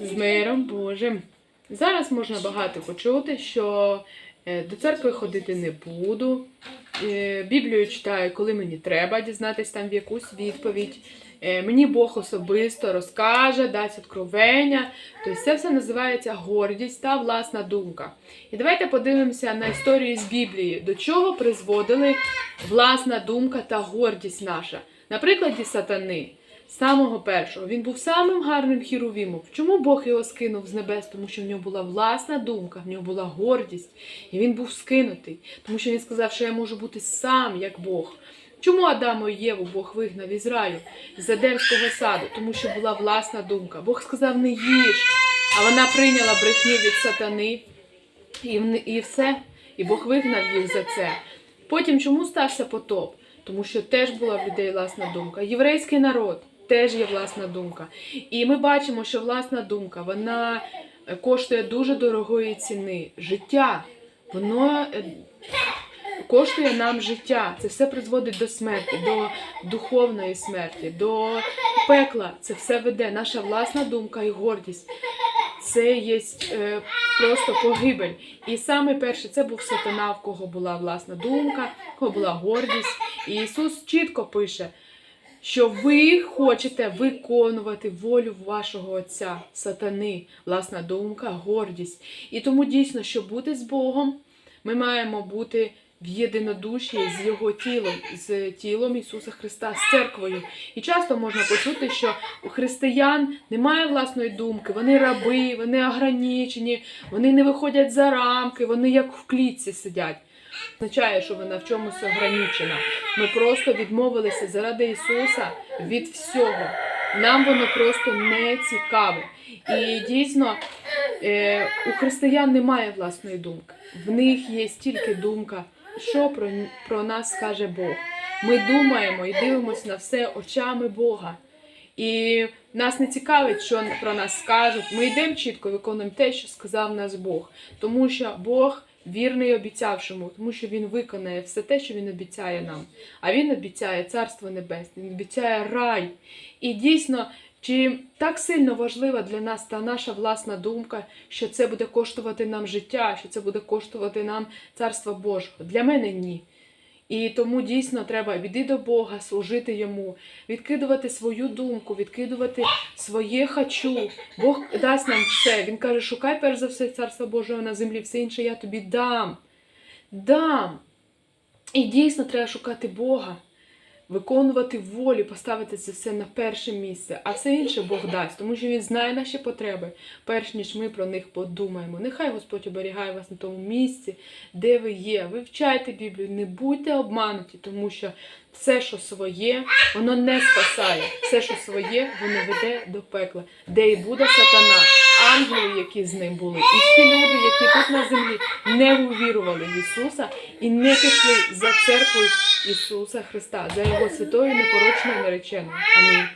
з миром Божим. Зараз можна багато почути, що е, до церкви ходити не буду. е, Біблію читаю, коли мені треба дізнатись там в якусь відповідь. Е, Мені Бог особисто розкаже, дасть откровення. Тобто це все називається гордість та власна думка. І давайте подивимося на історію з Біблії, до чого призводили власна думка та гордість наша. На прикладі сатани, самого першого, він був самим гарним хірувімом. Чому Бог його скинув з небес? Тому що в нього була власна думка, в нього була гордість, і він був скинутий, тому що він сказав, що я можу бути сам як Бог. Чому Адаму і Єву Бог вигнав із раю з Едемського саду? Тому що була власна думка. Бог сказав, не їж, а вона прийняла брехню від сатани і, і все. І Бог вигнав їх за це. Потім чому стався потоп? Тому що теж була в людей власна думка. Єврейський народ теж є власна думка. І ми бачимо, що власна думка вона е, коштує дуже дорогої ціни. Життя. Воно е, коштує нам життя. Це все призводить до смерті, до духовної смерті, до пекла. Це все веде. Наша власна думка і гордість. Це є е, просто погибель. І саме перше це був сатана, в кого була власна думка, в кого була гордість. І Ісус чітко пише, що ви хочете виконувати волю вашого Отця, сатани, власна думка, гордість. І тому дійсно, щоб бути з Богом, ми маємо бути в єдинодуші з Його тілом, з тілом Ісуса Христа, з церквою. І часто можна почути, що у християн немає власної думки, вони раби, вони ограничені, вони не виходять за рамки, вони як в клітці сидять. Означає, що вона в чомусь ограничена. Ми просто відмовилися заради Ісуса від всього. Нам воно просто не цікаве. І дійсно е, у християн немає власної думки. В них є тільки думка, що про, про нас скаже Бог. Ми думаємо і дивимося на все очами Бога. І нас не цікавить, що про нас скажуть. Ми йдемо чітко, виконуємо те, що сказав нас Бог. Тому що Бог вірний обіцявшому, тому що Він виконає все те, що Він обіцяє нам. А Він обіцяє Царство Небесне, Він обіцяє рай. І дійсно, чи так сильно важлива для нас та наша власна думка, що це буде коштувати нам життя, що це буде коштувати нам Царство Божого? Для мене ні. І тому дійсно треба відійти до Бога, служити йому, відкидувати свою думку, відкидувати своє хочу. Бог дасть нам все. Він каже: шукай перш за все царство Божого на землі, все інше я тобі дам. Дам. І дійсно треба шукати Бога, виконувати волю, поставити це все на перше місце, а все інше Бог дасть, тому що Він знає наші потреби, перш ніж ми про них подумаємо. Нехай Господь оберігає вас на тому місці, де ви є. Вивчайте Біблію, не будьте обмануті, тому що все, що своє, воно не спасає. Все, що своє, воно веде до пекла, де і буде сатана, ангели, які з ним були, і всі люди, які тут на землі не увірували в Ісуса і не пішли за церквою Ісуса Христа, за Його святою непорочною нареченою. Амінь.